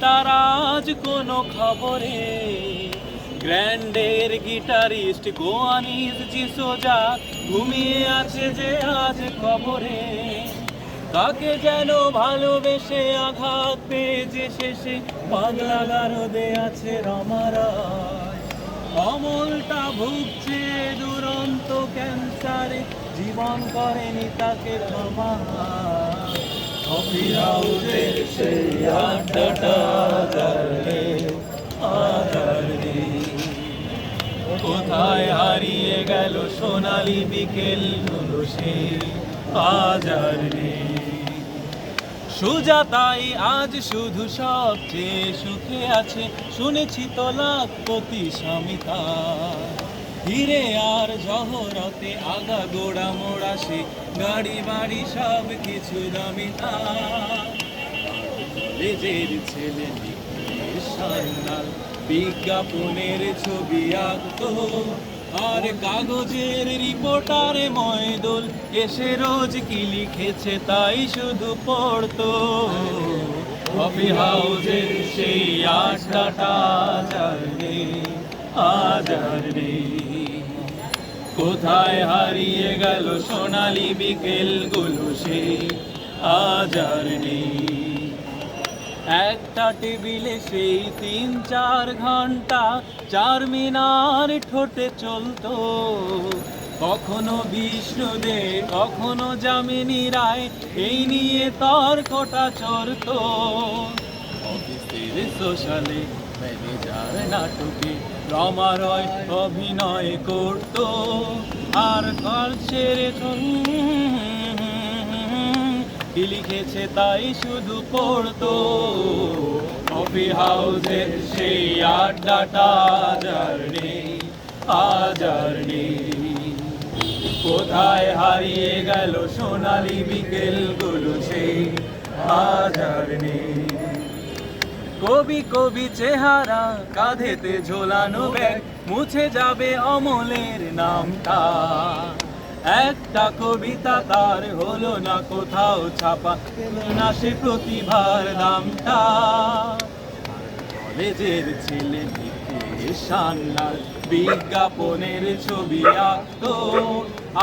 তার আজ কোনো খবরে? গ্র্যান্ডের গিটারিস্ট গোয়ানিজ জিসোজা ঘুমিয়ে আছে যে আজ খবরে তাকে যেন ভালোবেসে আঘাত পেয়ে যে শেষে পাগলা গারদে আছে রমারায়। অমলটা ভুগছে দুরন্ত ক্যান্সারে, জীবন করেনি তাকে ক্ষমা আধার কোথায় হারিয়ে গেল সোনালি বিকেলগুলো সে আজার সুজাতাই আজ শুধু সবচেয়ে সুখে আছে, শুনেছি তো লাখপতি স্বামী হিরে আর জহরতে আগা গোড়া মোড়া সে গাড়ি বাড়ি সব কিছু দামি কলেজের ছেলে বিজ্ঞাপনের ছবি আঁকতো। আর কাগজের রিপোর্টারে ময়দল এসে রোজ কি লিখেছে তাই শুধু পড়তো। কফি হাউসের সেই আড্ডাটা জানে আজার নেই। কোথায় হারিয়ে গেল সোনালি বিকেলগুলো সে? আজার নেই। একটা টেবিলে সেই তিন চার ঘণ্টা, চার মিনার ঠোঁটে চলতো। কখনো বিষ্ণুদে কখনো যামিনী রায়, এই নিয়ে তর্কটা চড়তো। অফিসের সোশ্যালে ম্যানেজার নাটকে রমারয় অভিনয় করতো, আর ঘর ছেড়ে কি লিখেছে তাই শুধু পড়তো। কফি হাউসের সেই আড্ডাটা আজার নেই কোথায় হারিয়ে গেল সোনালি বিকেলগুলো সেই আজার কবি কবি চেহারা, কাঁধেতে ঝোলানো ব্যাগ, মুছে যাবে অমলের নামটা। একটা কবিতা তার হলো না, কোথাও ছাপা না সে প্রতিভার দামটা। কলেজের ছেলে বিজ্ঞাপনের ছবি আঁকতো।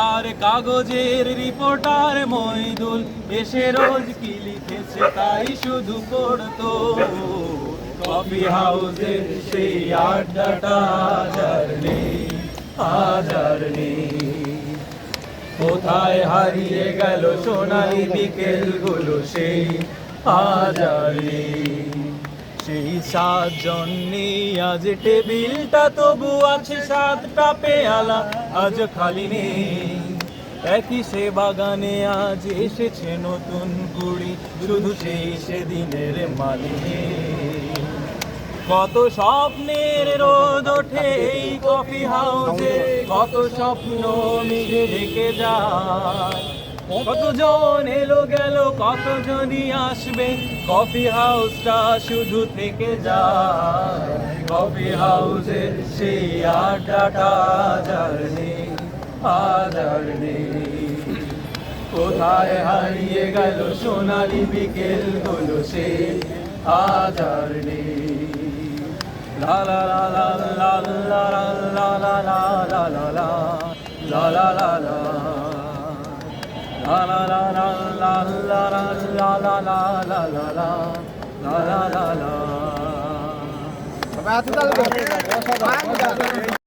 আর কাগজের রিপোর্টার মইদুল এসে রোজ কি লিখেছে তাই শুধু পড়তো। কফি হাউসের সেই আড্ডাটা নেই নেই। কোথায় হারিয়ে গেল সোনালি বিকেলগুলো সেই আজার নেই। সেই সাতজন নেই, আজ টেবিলটা তবু আছে সাতটা পেয়ালা, আজ খালি নেই। একই সে বাগানে আজ এসেছে নতুন কুড়ি শুধু সেই সেদিনের মালিক। কত স্বপ্নের রোদ ওঠে এই কফি হাউসে, কত স্বপ্ন মিলে ঢেকে যায়। কতজন এলো গেল কতজনই আসবে কফি হাউসটা শুধু থেকে যায় কফি হাউসের সেই আড্ডাটা আজার নেই আজার নেই কোথায় হারিয়ে গেল সোনালি বিকেলগুলো সে আজার নেই লা লা লা লা লা লা লা লা লা লা লা লা লা লা লা সবাই হাতে